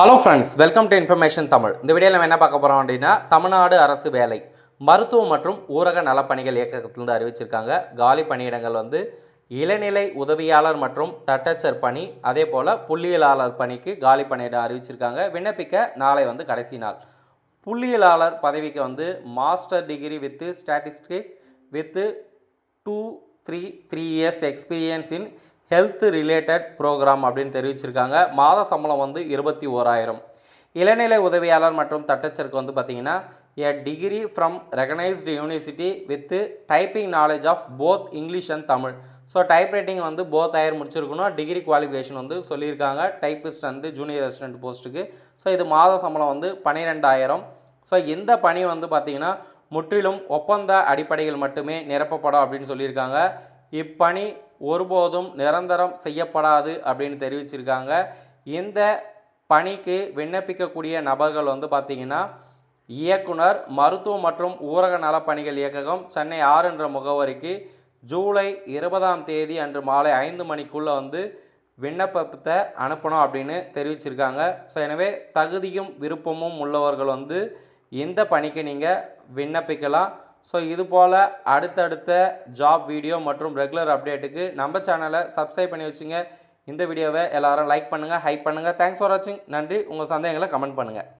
Hello friends welcome to information Tamil இந்த வீடியோவில் நம்ம என்ன பார்க்க போகிறோம் அப்படின்னா தமிழ்நாடு அரசு வேலை மருத்துவம் மற்றும் ஊரக நலப்பணிகள் இயக்கத்திலிருந்து அறிவிச்சிருக்காங்க. காலி பணியிடங்கள் வந்து இளநிலை உதவியாளர் மற்றும் தட்டச்சர் பணி அதே போல் புள்ளியியலாளர் பணிக்கு காலி பணியிடம் அறிவிச்சிருக்காங்க. விண்ணப்பிக்க நாளை வந்து கடைசி நாள். புள்ளியியலாளர் பதவிக்கு வந்து master degree with statistic with two three three years experience in health related program அப்படின்னு தெரிவிச்சிருக்காங்க. மாத சம்பளம் வந்து இருபத்தி ஓராயிரம். இளநிலை உதவியாளர் மற்றும் தட்டச்சருக்கு வந்து பார்த்திங்கன்னா a degree from recognised university with typing knowledge of both English and Tamil so type writing வந்து போத் ஆயர் முடிச்சிருக்கணும். டிகிரி குவாலிஃபிகேஷன் வந்து சொல்லியிருக்காங்க. டைப்பிஸ்ட் வந்து ஜூனியர் அசிஸ்டன்ட் போஸ்ட்டுக்கு ஸோ இது மாத சம்பளம் வந்து பன்னிரெண்டாயிரம் ஸோ இந்த பணி வந்து பார்த்திங்கன்னா முற்றிலும் ஒப்பந்த அடிப்படையில் மட்டுமே நிரப்பப்படும் அப்படின்னு சொல்லியிருக்காங்க. இப்பணி ஒருபோதும் நிரந்தரம் செய்யப்படாது அப்படின்னு தெரிவிச்சிருக்காங்க. இந்த பணிக்கு விண்ணப்பிக்கக்கூடிய நபர்கள் வந்து பார்த்திங்கன்னா இயக்குனர் மருத்துவ மற்றும் ஊரக நலப்பணிகள் இயக்ககம் சென்னை ஆறு என்ற முகவரிக்கு ஜூலை இருபதாம் தேதி அன்று மாலை ஐந்து மணிக்குள்ளே வந்து விண்ணப்பத்தை அனுப்பணும் அப்படின்னு தெரிவிச்சிருக்காங்க. ஸோ எனவே தகுதியும் விருப்பமும் உள்ளவர்கள் வந்து இந்த பணிக்கு நீங்கள் விண்ணப்பிக்கலாம். ஸோ இது போல் அடுத்தடுத்த ஜாப் வீடியோ மற்றும் ரெகுலர் அப்டேட்டுக்கு நம்ம சேனலை சப்ஸ்கிரைப் பண்ணி வச்சுங்க. இந்த வீடியோவை எல்லாரும் லைக் பண்ணுங்கள் ஹைப் பண்ணுங்கள் தேங்க்ஸ் ஃபார் வாட்சிங் நன்றி. உங்கள் சந்தேகங்களை கமெண்ட் பண்ணுங்கள்